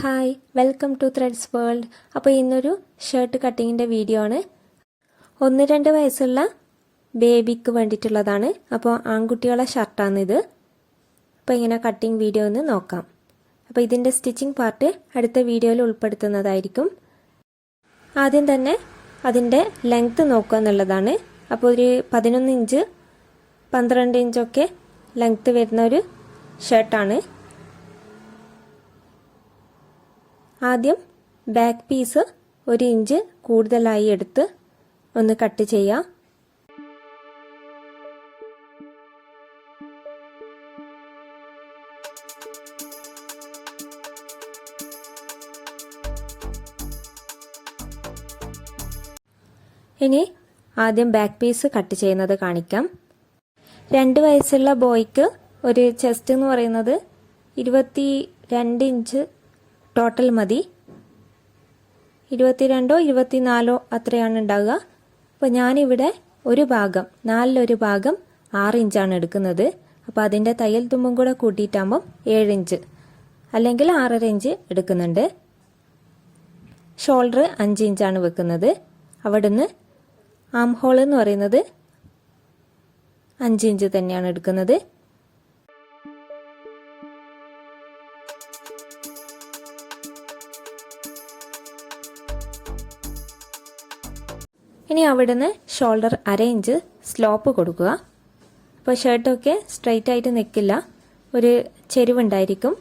Hi welcome to threads world അപ്പോൾ ഇന്നൊരു shirt കട്ടിങ്ങിന്റെ video ആണ്. ഒന്ന് രണ്ട് വയസ്സുള്ള ബേബിക്ക് വേണ്ടിയിട്ടുള്ളതാണ്. അപ്പോൾ ആൺകുട്ടികളെ ഷർട്ടാണിത് അപ്പോൾ ഇങ്ങനെ കട്ടിങ് വീഡിയോ ഒന്ന് നോക്കാം. അപ്പോൾ ഇതിന്റെ സ്റ്റിച്ചിങ് പാർട്ട് അടുത്ത വീഡിയോയിൽ ഉൾപ്പെടുത്തുന്നതായിരിക്കും. ആദ്യം തന്നെ അതിന്റെ ലെങ്ത്ത് നോക്കുക എന്നുള്ളതാണ്. അപ്പോൾ ഒരു പതിനൊന്ന് ഇഞ്ച് പന്ത്രണ്ട് ഇഞ്ചൊക്കെ ലെങ്ത്ത് വരുന്ന ഒരു ഷർട്ടാണ് ആദ്യം ബാക്ക് പീസ് ഒരു ഇഞ്ച് കൂടുതലായി എടുത്ത് ഒന്ന് കട്ട് ചെയ്യാം. ഇനി ആദ്യം ബാക്ക് പീസ് കട്ട് ചെയ്യുന്നത് കാണിക്കാം. രണ്ട് വയസ്സുള്ള ബോയ്ക്ക് ഒരു ചെസ്റ്റ് എന്ന് പറയുന്നത് ഇരുപത്തി രണ്ട് ഇഞ്ച് ടോട്ടൽ മതി. ഇരുപത്തിരണ്ടോ ഇരുപത്തിനാലോ അത്രയാണ് ഉണ്ടാവുക. അപ്പോൾ ഞാനിവിടെ ഒരു ഭാഗം നാലിലൊരു ഭാഗം ആറ് ഇഞ്ചാണ് എടുക്കുന്നത്. അപ്പോൾ അതിന്റെ തയ്യൽ തുമ്പും കൂടെ കൂട്ടിയിട്ടാകുമ്പം ഏഴ് ഇഞ്ച് അല്ലെങ്കിൽ ആറര ഇഞ്ച് എടുക്കുന്നുണ്ട്. ഷോൾഡർ അഞ്ച് ഇഞ്ചാണ് വെക്കുന്നത്. അവിടുന്ന് ആം ഹോൾ എന്ന് പറയുന്നത് അഞ്ച് ഇഞ്ച് തന്നെയാണ് എടുക്കുന്നത്. അവിടുന്ന് ഷോൾഡർ അര ഇഞ്ച് സ്ലോപ്പ് കൊടുക്കുക. അപ്പോൾ ഷർട്ടൊക്കെ സ്ട്രൈറ്റ് ആയിട്ട് നിൽക്കില്ല ഒരു ചെരിവുണ്ടായിരിക്കും.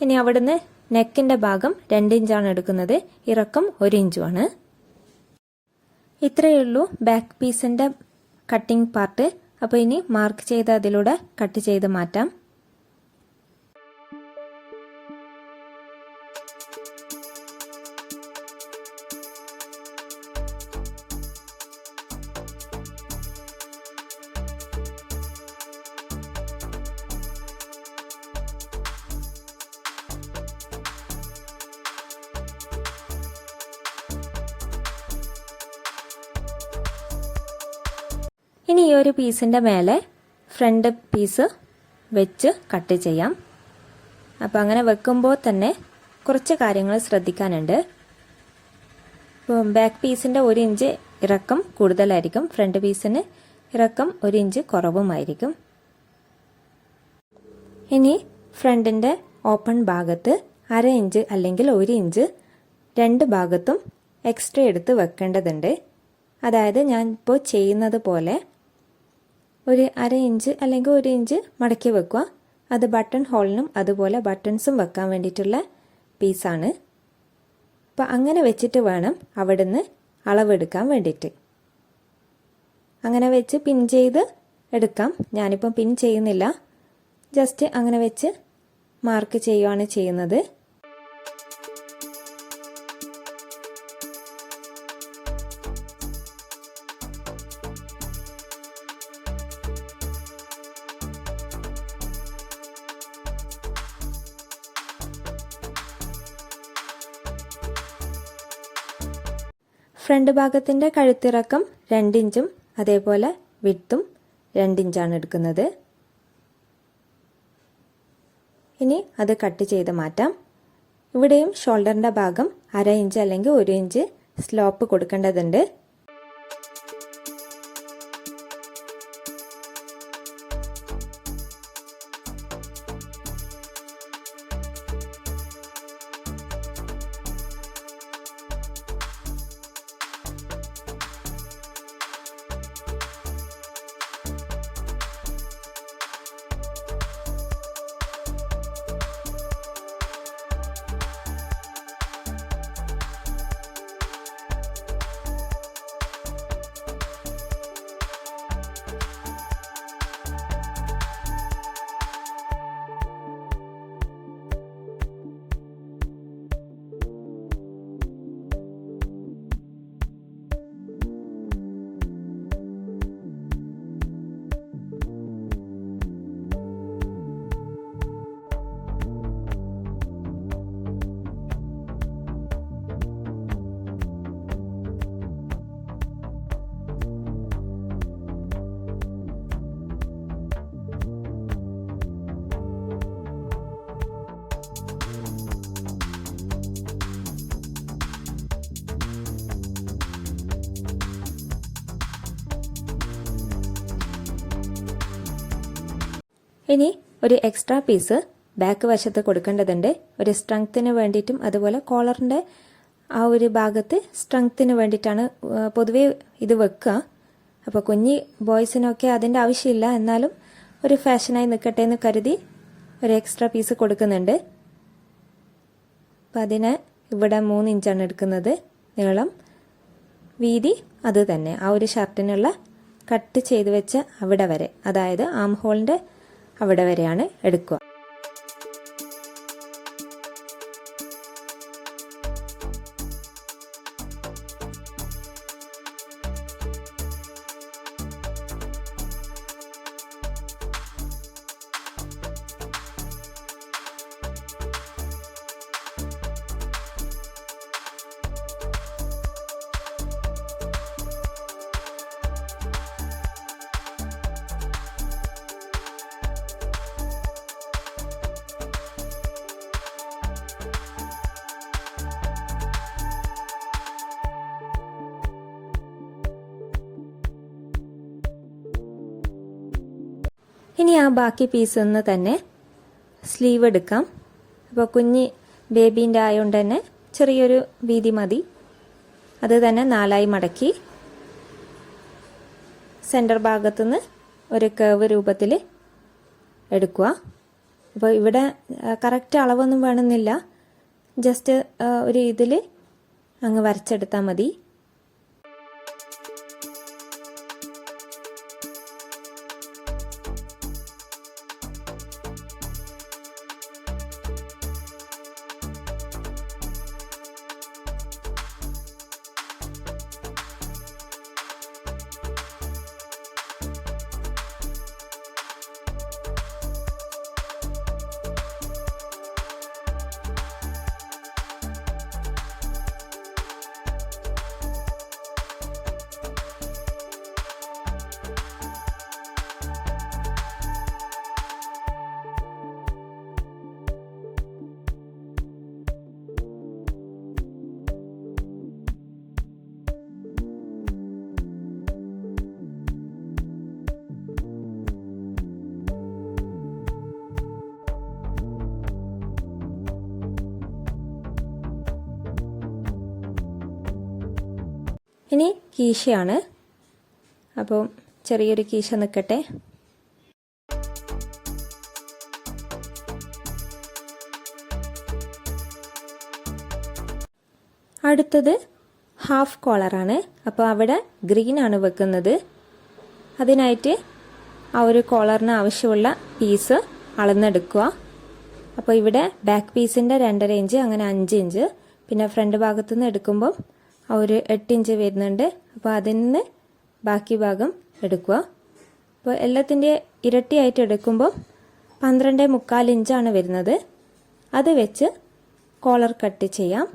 ഇനി അവിടുന്ന് നെക്കിന്റെ ഭാഗം രണ്ട് ഇഞ്ചാണ് എടുക്കുന്നത്. ഇറക്കം ഒരു ഇഞ്ചുമാണ് ഇത്രയേ ഉള്ളൂ ബാക്ക് പീസിന്റെ കട്ടിംഗ് പാർട്ട് അപ്പോൾ ഇനി മാർക്ക് ചെയ്ത് അതിലൂടെ കട്ട് ചെയ്ത് മാറ്റാം. ഇനി ഈ ഒരു പീസിന്റെ മേലെ ഫ്രണ്ട് പീസ് വെച്ച് കട്ട് ചെയ്യാം. അപ്പോൾ അങ്ങനെ വെക്കുമ്പോൾ തന്നെ കുറച്ച് കാര്യങ്ങൾ ശ്രദ്ധിക്കാനുണ്ട്. ഇപ്പോൾ ബാക്ക് പീസിന്റെ ഒരു ഇഞ്ച് ഇറക്കം കൂടുതലായിരിക്കും. ഫ്രണ്ട് പീസിന് ഇറക്കം ഒരു ഇഞ്ച് കുറവുമായിരിക്കും. ഇനി ഫ്രണ്ടിന്റെ ഓപ്പൺ ഭാഗത്ത് അര ഇഞ്ച് അല്ലെങ്കിൽ ഒരു ഇഞ്ച് രണ്ട് ഭാഗത്തും എക്സ്ട്രാ എടുത്ത് വെക്കേണ്ടതുണ്ട്. അതായത് ഞാൻ ഇപ്പോൾ ചെയ്യുന്നത് പോലെ ഒരു അര ഇഞ്ച് അല്ലെങ്കിൽ ഒരു ഇഞ്ച് മടക്കി വെക്കുക. അത് ബട്ടൺ ഹോളിനും അതുപോലെ ബട്ടൺസും വെക്കാൻ വേണ്ടിയിട്ടുള്ള പീസാണ് അപ്പോൾ അങ്ങനെ വെച്ചിട്ട് വേണം അവിടുന്ന് അളവെടുക്കാൻ വേണ്ടിയിട്ട്. അങ്ങനെ വെച്ച് പിൻ ചെയ്ത് എടുക്കാം. ഞാനിപ്പം പിൻ ചെയ്യുന്നില്ല. ജസ്റ്റ് അങ്ങനെ വെച്ച് മാർക്ക് ചെയ്യുകയാണ് ചെയ്യുന്നത്. ഫ്രണ്ട് ഭാഗത്തിന്റെ കഴുത്തിറക്കം രണ്ടിഞ്ചും അതേപോലെ വിട്ടും രണ്ടിഞ്ചാണ് എടുക്കുന്നത്. ഇനി അത് കട്ട് ചെയ്ത് മാറ്റാം. ഇവിടെയും ഷോൾഡറിന്റെ ഭാഗം അര ഇഞ്ച് അല്ലെങ്കിൽ ഒരു ഇഞ്ച് സ്ലോപ്പ് കൊടുക്കേണ്ടതുണ്ട്. ഇനി ഒരു എക്സ്ട്രാ പീസ് ബാക്ക് വശത്ത് കൊടുക്കേണ്ടതുണ്ട്. ഒരു സ്ട്രെങ്ത്തിന് വേണ്ടിയിട്ടും അതുപോലെ കോളറിന്റെ ആ ഒരു ഭാഗത്ത് സ്ട്രെങ്ത്തിന് വേണ്ടിയിട്ടാണ് പൊതുവേ ഇത് വെക്കുക. അപ്പോൾ കുഞ്ഞി ബോയ്സിനൊക്കെ അതിന്റെ ആവശ്യമില്ല. എന്നാലും ഒരു ഫാഷനായി നിൽക്കട്ടെ എന്ന് കരുതി ഒരു എക്സ്ട്രാ പീസ് കൊടുക്കുന്നുണ്ട്. അപ്പം അതിന് ഇവിടെ മൂന്ന് ഇഞ്ചാണ് എടുക്കുന്നത്. നീളം വീതി അത് തന്നെ. ആ ഒരു ഷർട്ടിനുള്ള കട്ട് ചെയ്ത് വെച്ച അവിടെ വരെ. അതായത് ആം ഹോളിന്റെ അവിടെ വരെയാണ് എടുക്കുക. ഇനി ആ ബാക്കി പീസ് ഒന്ന് തന്നെ സ്ലീവ് എടുക്കാം. അപ്പോൾ കുഞ്ഞ് ബേബീന്റെ ആയതുകൊണ്ട് തന്നെ ചെറിയൊരു വീതി മതി. അത് തന്നെ നാലായി മടക്കി. സെന്റർ ഭാഗത്തുനിന്ന് ഒരു കേവ് രൂപത്തിൽ എടുക്കുക. അപ്പോൾ ഇവിടെ കറക്റ്റ് അളവൊന്നും വേണമെന്നില്ല. ജസ്റ്റ് ഒരു ഇതിൽ അങ്ങ് വരച്ചെടുത്താൽ മതി. കീശയാണ്. അപ്പോൾ ചെറിയൊരു കീശ നിൽക്കട്ടെ അടുത്തത് ഹാഫ് കോളറാണ് അപ്പോൾ അവിടെ ഗ്രീൻ ആണ് വെക്കുന്നത്. അതിനായിട്ട് ആ ഒരു കോളറിന് ആവശ്യമുള്ള പീസ് അളന്നെടുക്കുക. അപ്പോൾ ഇവിടെ ബാക്ക് പീസിന്റെ രണ്ടര ഇഞ്ച് അങ്ങനെ അഞ്ച് ഇഞ്ച്. പിന്നെ ഫ്രണ്ട് ഭാഗത്തുനിന്ന് എടുക്കുമ്പം ഒരു എട്ട് ഇഞ്ച് വരുന്നുണ്ട്. അപ്പോൾ അതിൽ നിന്ന് ബാക്കി ഭാഗം എടുക്കുക. അപ്പോൾ എല്ലാത്തിന്റെ ഇരട്ടിയായിട്ട് എടുക്കുമ്പോൾ പന്ത്രണ്ട് മുക്കാൽ ഇഞ്ചാണ് വരുന്നത്. അത് വെച്ച് കോളർ കട്ട് ചെയ്യാം.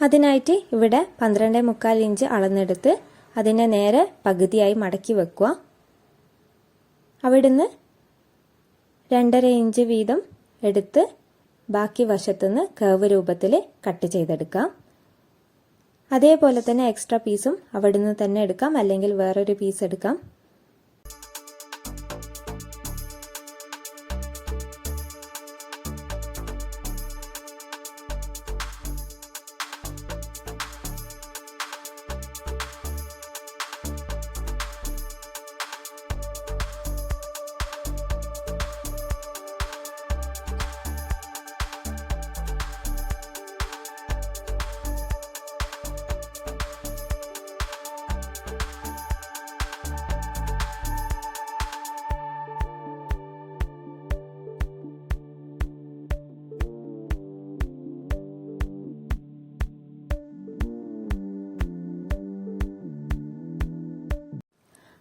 അതിനായിട്ട് ഇവിടെ പന്ത്രണ്ട് മുക്കാൽ ഇഞ്ച് അളന്നെടുത്ത് അതിനെ നേരെ പകുതിയായി മടക്കി വെക്കുക. അവിടുന്ന് രണ്ടര ഇഞ്ച് വീതം എടുത്ത് ബാക്കി വശത്തുനിന്ന് കേവ് രൂപത്തിൽ കട്ട് ചെയ്തെടുക്കാം. അതേപോലെ തന്നെ എക്സ്ട്രാ പീസും അവിടുന്ന് തന്നെ എടുക്കാം. അല്ലെങ്കിൽ വേറൊരു പീസ് എടുക്കാം.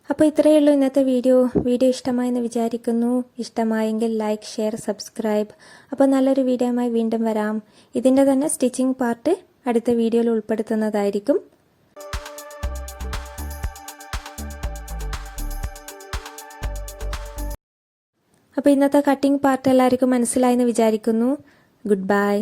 അപ്പോൾ ഇത്രയേ ഉള്ളൂ ഇന്നത്തെ വീഡിയോ. വീഡിയോ ഇഷ്ടമായെന്ന് വിചാരിക്കുന്നു. ഇഷ്ടമായെങ്കിൽ ലൈക്ക് ഷെയർ സബ്സ്ക്രൈബ് അപ്പോൾ നല്ലൊരു വീഡിയോയുമായി വീണ്ടും വരാം. ഇതിന്റെ തന്നെ സ്റ്റിച്ചിങ് പാർട്ട് അടുത്ത വീഡിയോയിൽ ഉൾപ്പെടുത്തുന്നതായിരിക്കും. അപ്പോൾ ഇന്നത്തെ കട്ടിംഗ് പാർട്ട് എല്ലാവർക്കും മനസ്സിലായെന്ന് വിചാരിക്കുന്നു. Good bye